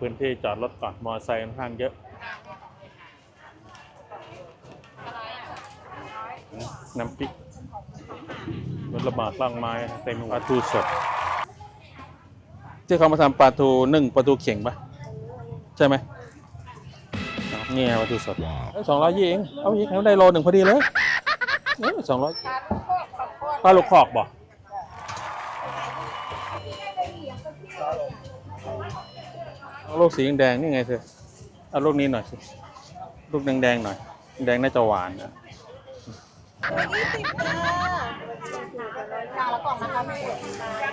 พื้นที่จอดรถก่อนมอไซค์ค่อนข้างเยอะน้ำพริกรถระบาดล่างไม้เต็มปลาทูสด ที่เขามาทำปลาทูนึ่งปลาทูเข่งปะใช่ไหมนี่ไงปลาทูสดสองร้อยยี่เองเอาอีกให้ได้โลหนึ่งพอดีเลยสองร้อยปลาลูกคอกบ่ เอาลูกสีแดงๆนี่ไงเธอเอาลูกนี้หน่อยสิลูกแดงๆหน่อย แดงน่าจะหวานนะยี่สิบจ้าจานละกล่องนะคะพี่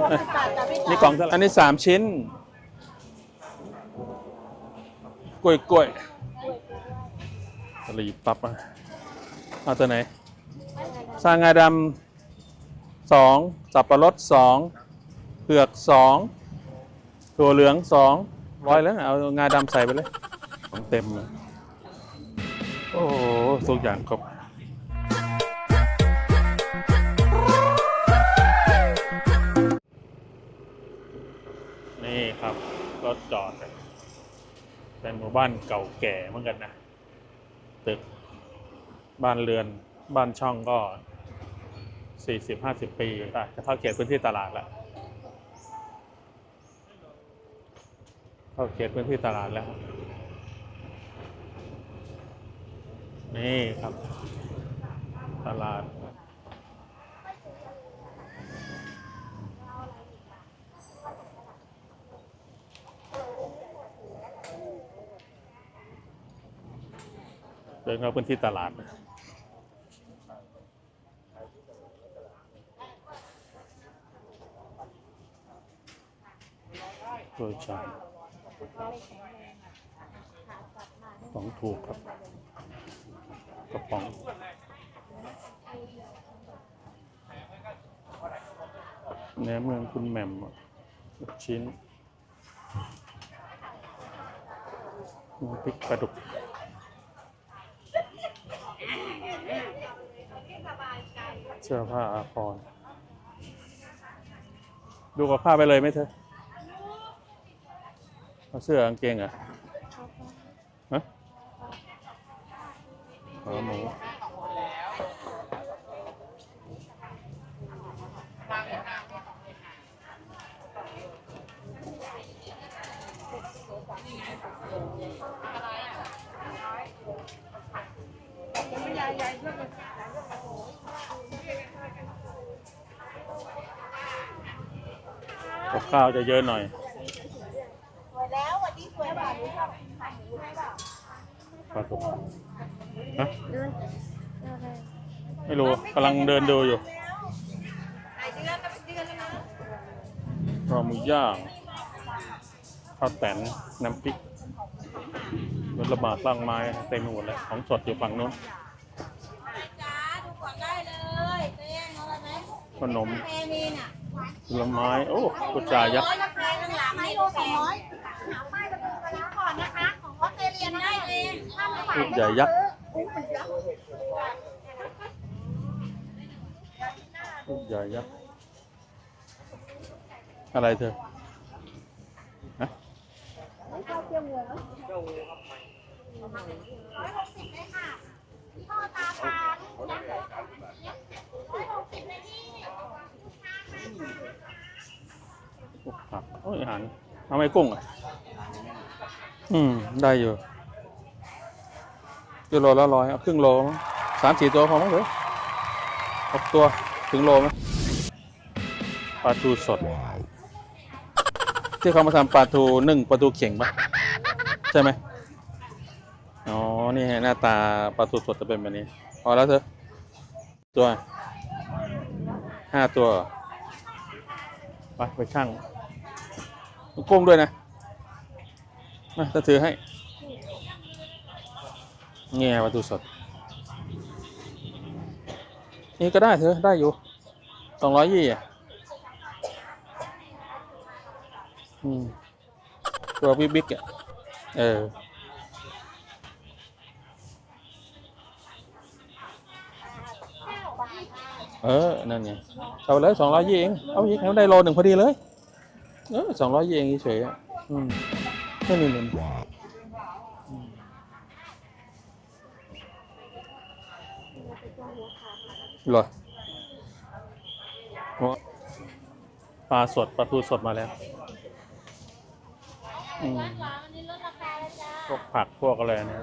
หกสิบบาทจ้ะพี่นี่กล่องเท่าไหร่อันนี้สามชิ้นกล้วยกล้วยตะลีปั๊บอะเอาตัวไหนสร้างงาดำสองสับปะรดสองเผือกสองถั่วเหลืองสอง ร้อยแล้วเอางาดำใส่ไปเลยของเต็มเลยโอ้โหทุกอย่างครบนี่ครับรถจอดเป็นหมู่บ้านเก่าแก่เหมือนกันนะ ตึกบ้านเรือนบ้านช่องก็สี่สิบห้าสิบปีอ่จะเข้าเขตพื้นที่ตลาดแล้ว เข้าเขตพื้นที่ตลาดแล้ว นี่ครับ ตลาด เดินเข้าพื้นที่ตลาดนะโดยชา ยของถูกครับกระป๋องแหนมเมืองคุณแหม่มชิ้นพริกปลาดุกเสื้อผ้าอาภรดูกับผ้าไปเลยไหมเธอ เอาเสื้อกางเกงอะฮะขาหมูข้าวจะเยอะหน่อย สวยแล้ววันนี้สวยแบบนี้ครับหมูให้แบบ ปลาดุกฮะไม่รู้กำลังเดินดูอยู่หลายเดือนแล้วเป็นเดือนแล้วนะรอหมูย่างข้าวแตนน้ำพริกรถระบาดล่างไม้เต็มไปหมดเลยของสดอยู่ฝั่งนู้นจ้าดูก่อนได้เลยเต้งอะไรไหมขนมแพมีน่ะผลไม้ โอ้กุจายักษ์ ลูกใหญ่ยักษ์ลูกใหญ่ยักษ์อะไรเธอฮะร้อยหกสิบเลยค่ะพ่อตาตาลูกยักษ์ร้อยหกสิบเลยพี่พวกผักโอ้ยอาหารเอาไมกุ้งอะ อืม ได้อยู่กิโลละร้อยเอาครึ่งโลสามสี่ตัวพอมั้งเถอหกตัวถึงโลไหมปลาทูสด ที่เขามาทำปลาทูนึ่งปลาทูเข่งปะใช่ไหมอ๋อ นี่ฮะหน้าตาปลาทูสดจะเป็นแบบนี้พอแล้วเถอะตัวห้าตัว ไปไปช่างกุ้งด้วยนะ มาจะถือให้เงี้ยปลาทูสด นี่ก็ได้เถอะได้อยู่สองร้อยยี่อะอืมตัวบิ๊กบิ๊กอะ เออเออ นั่นไงเอาเลยสองร้อยยี่เอง เอาอีกให้มันได้โลหนึ่งพอดีเลย เออสองร้อยยี่เองเฉยอะ อืม นี่นี่นี่เหรอโอ้ปลาสดปลาทูสดมาแล้วอืมพวกผักพวกอะไรเนะ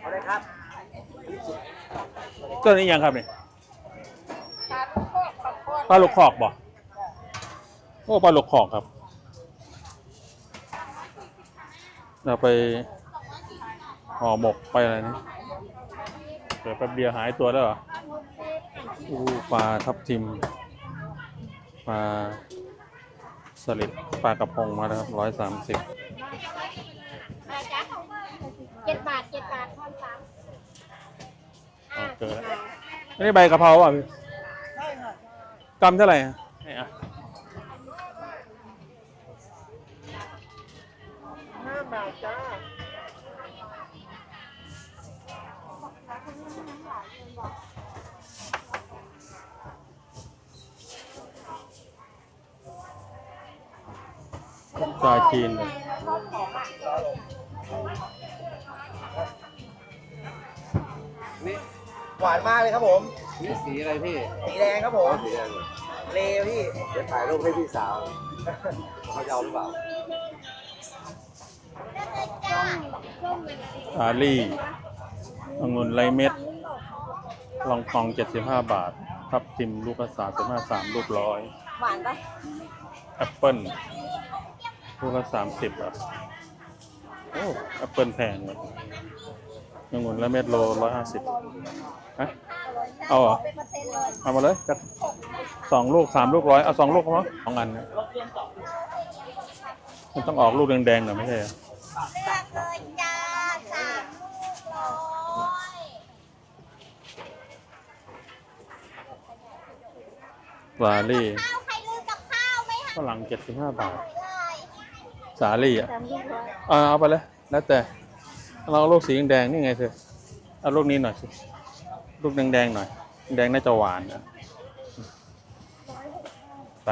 เอาเลยครับตัวนี้ยังครับเนี่ยปลาลูกคอกบ่โอ้ปลาลูกคอกครับ เราไปห่อหมกไปอะไรนี่เดี๋ยวแป๊บเดียวหายตัวแล้วเหรออู้ปลาทับทิมปลาสลิดปลากระพงมาแล้วครับร้อยสามสิบเจ็ดบาทเจ็ดบาททอนสามเจอแล้วอันนี้ใบกะเพราอะพี่กำเท่าไหร่อะ ชาจีนเลยนี่หวานมากเลยครับผม นี่สีอะไรพี่สีแดงครับผมสีแดงเลพี่เดี๋ยวถ่ายรูปให้พี่สาวเขาจะเอาหรือเปล่าชาลี่องุ่นไรเม็ด ลองกองเจ็ดสิบห้าบาท ทับทิมลูกละสามสิบห้าสามลูกร้อย หวานปะแอปเปิ้ล ลูกละสามสิบอะ โอ้แอปเปิ้ลแพงเลยองุ่นไรเม็ดโลร้อยห้าสิบฮะเอาเหรอเป็นเปอร์เซ็นต์เลยเอามาเลยจักสองลูกสามลูกร้อยเอาสองลูกพอสองอันเนี่ยมันต้องออกลูกแดงๆหน่อยไม่ใช่เหรอเลือกเลยจ้าสามลูกร้อยสาลี่ข้าวใครลืมกับข้าวไหมคะฝรั่งเจ็ดสิบห้าบาทเลย สาลี่อะ สามลูกร้อยเอาเอาไปเลยแล้วแต่เราเอาลูกสีแดงๆนี่ไงเธอเอาลูกนี้หน่อยสิลูกแดงๆหน่อย แดงน่าจะหวานนะไป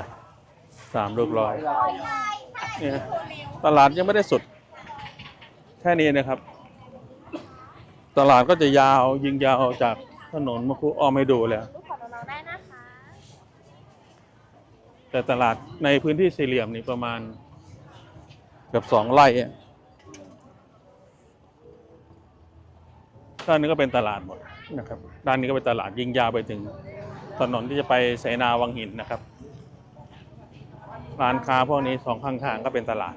สามลูกร้อยนี่ฮะตลาดยังไม่ได้สุด แค่นี้นะครับ ตลาดก็จะยาวยิงยาวจากถนนมาคุอ้อมให้ดูเลยลูกขอน้องๆได้นะคะ แต่ตลาดในพื้นที่สี่เหลี่ยมนี่ประมาณเกือบสองไร่อะด้านนี้ก็เป็นตลาดหมดนะครับ ด้านนี้ก็เป็นตลาดยิงยาวไปถึงถนนที่จะไปเสนาวังหินนะครับ ร้านค้าพวกนี้สองข้างๆก็เป็นตลาด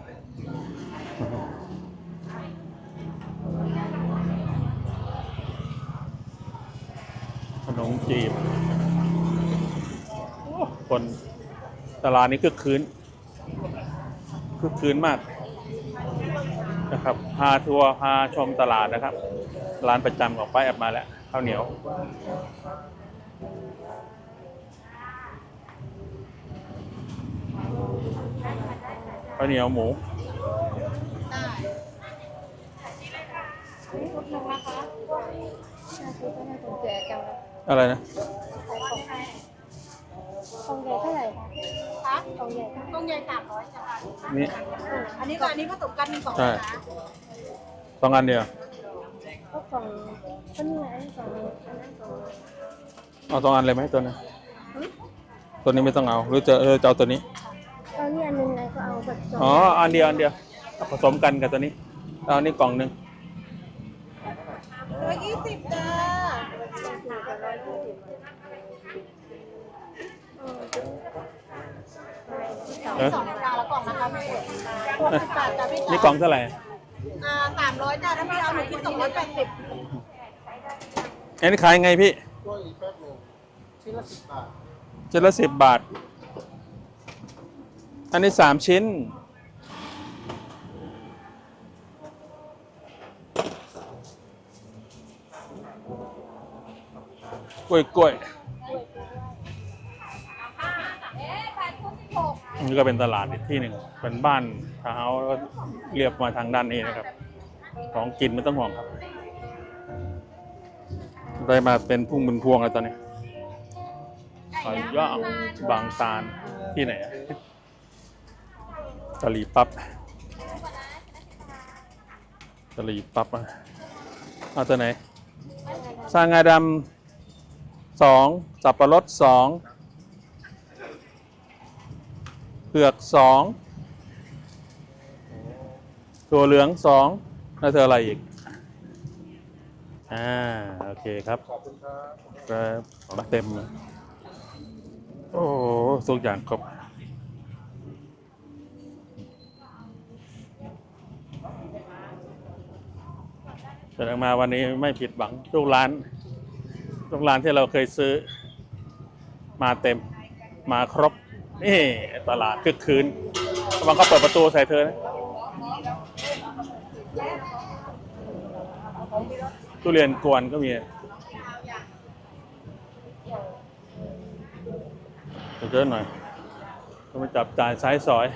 ขนมจีบโอ้คนตลาดนี้คึกคืนคึกคืนมาก นะครับพาทัวร์พาชมตลาดนะครับ ร้านประจำของป้าแอบมาแล้วข้าวเหนียว ข้าวเหนียวหมู อะไรนะ กองใหญ่เท่าไหร่คะ กองใหญ่กองใหญ่สามร้อยจ้ะนี่ อันนี้กับอันนี้ผสมกันเป็นสองใช่ นะคะสองอันเดียวก็สองก็นี่ไงสองอันนั้นสองเอาสองอันเลยไหมตัวนี้ตัวนี้ไม่ต้องเอาหรือจะเออจะเอาตัวนี้เอานี่อันหนึงไงก็เอาแบบสองอ๋ออันเดียวอันเดียวเอาผสมกันกับตัวนี้เอาอันนี้กล่องหนึ่งร้อยยี่สิบจ้า เออสองจานละกล่องนะคะพี่หกสิบบาทจ้ะพี่นี่กล่องเท่าไหร่อ่าสามร้อยจ้าถ้าพี่เอาหนูคิดสองร้อยแปดสิบอันนี้ขายไงพี่ตัวอีกแป๊บหนึงชิ้นละสิบบาทชิ้นละสิบบาท อันนี้สามชิ้น กล้วยกล้วย นี่ก็เป็นตลาดอีกที่หนึ่งเป็นบ้านทาวน์เฮาส์แล้วก็เรียบมาทางด้านนี้นะครับ ของกินไม่ต้องห่วงครับ ได้มาเป็นพุ่งเป็นพวงแล้วตอนนี้ไก่ย่างบางตาลที่ไหนอะตรีปั๊บตะลีปั๊บอะเอาตัวไหนสร้างงาดำสองสับปะรดสองเผือกสองตัวเหลืองสองแล้วเธออะไรอีก อ่า โอเคครับขอบคุณครับครับมาเต็มเลยโอ้โหทุกอย่างครบแสดงมาวันนี้ไม่ผิดหวังทุกร้านทุกร้านที่เราเคยซื้อ มาเต็มมาครบ นี่ตลาดคึกคืนระวังเขาเปิดประตูใส่เธอนะทุเรียนกวนก็มีเยอะหน่อยก็มาจับจ่ายซ้ายซอย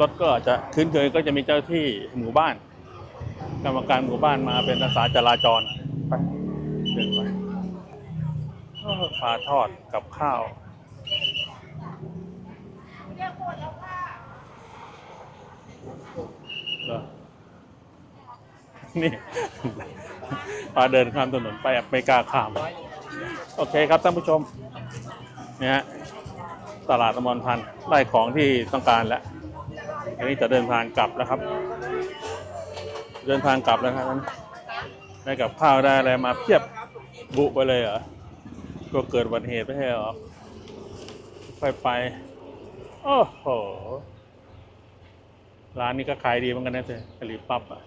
รถก็อาจจะคืนเคยก็จะมีเจ้าที่หมู่บ้าน กรรมการหมู่บ้านมาเป็นอาสาจราจรไปเดินไปอ้าทอดกับข้าว เหรอนี่ปลาเดินข้ามถนนไปไม่กล้าข้าม โอเคครับท่านผู้ชมเนี่ยฮะตลาดอมรพันธ์ไล่ของที่ต้องการแล้วอันนี้จะเดินทางกลับแล้วครับ เดินทางกลับแล้วครับได้กับข้าวได้อะไรมาเพียบบุไปเลยเหรอก็เกิดอุบัติเหตุไม่ใช่หรอไปไป โอ้โห ร้านนี้ก็ขายดีเหมือนกันนะเจ๊กะหรี่ปั๊บอะ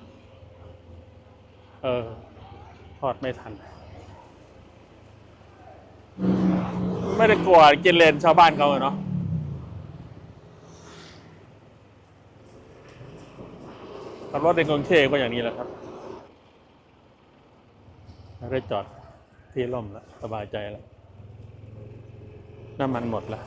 เออ ทอดไม่ทัน ไม่ได้กลัวกินเลนชาวบ้านเขาเนาะขับรถในกรุงเทพก็อย่างนี้แหละครับได้จอดที่ร่มแล้ว สบายใจแล้ว น้ำมันหมดแล้ว